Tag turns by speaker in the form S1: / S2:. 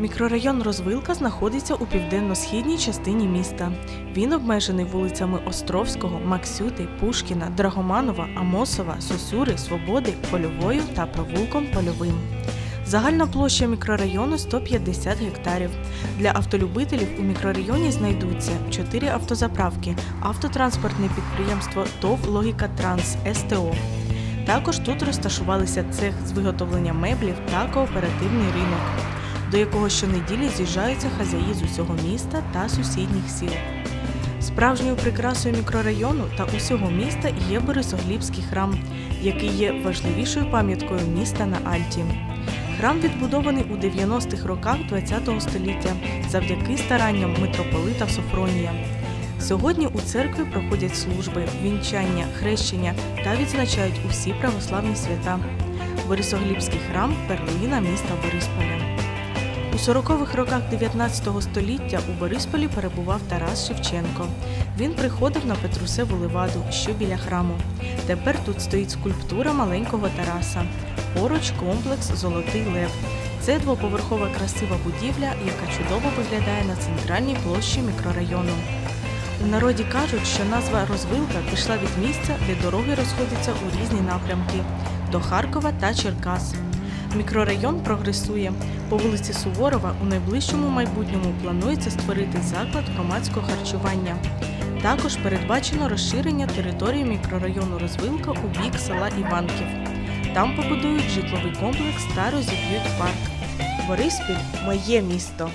S1: Мікрорайон Розвилка знаходиться у південно-східній частині міста. Він обмежений вулицями Островського, Максюти, Пушкіна, Драгоманова, Амосова, Сосюри, Свободи, Польовою та провулком Польовим. Загальна площа мікрорайону 150 гектарів. Для автолюбителів у мікрорайоні знайдуться 4 автозаправки, автотранспортне підприємство ТОВ Логіка Транс СТО. Також тут розташувалися цех з виготовлення меблів та кооперативний ринок, до якого щонеділі з'їжджаються хазяї з усього міста та сусідніх сіл. Справжньою прикрасою мікрорайону та усього міста є Борисоглібський храм, який є важливішою пам'яткою міста на Альті. Храм відбудований у 90-х роках ХХ століття завдяки старанням митрополита Софронія. Сьогодні у церкві проходять служби, вінчання, хрещення та відзначають усі православні свята. Борисоглібський храм перлина міста Борисполя. У 40-х роках 19 століття у Борисполі перебував Тарас Шевченко. Він приходив на Петрусеву леваду, що біля храму. Тепер тут стоїть скульптура маленького Тараса. Поруч комплекс Золотий Лев. Це двоповерхова красива будівля, яка чудово виглядає на центральній площі мікрорайону. У народі кажуть, що назва розвилка пішла від місця, де дороги розходяться у різні напрямки до Харкова та Черкас. Мікрорайон прогресує. По вулиці Суворова у найближчому майбутньому планується створити заклад громадського харчування. Також передбачено розширення території мікрорайону Розвилка у бік села Іванків. Там побудують житловий комплекс та розіб'ють парк. Бориспіль моє місто.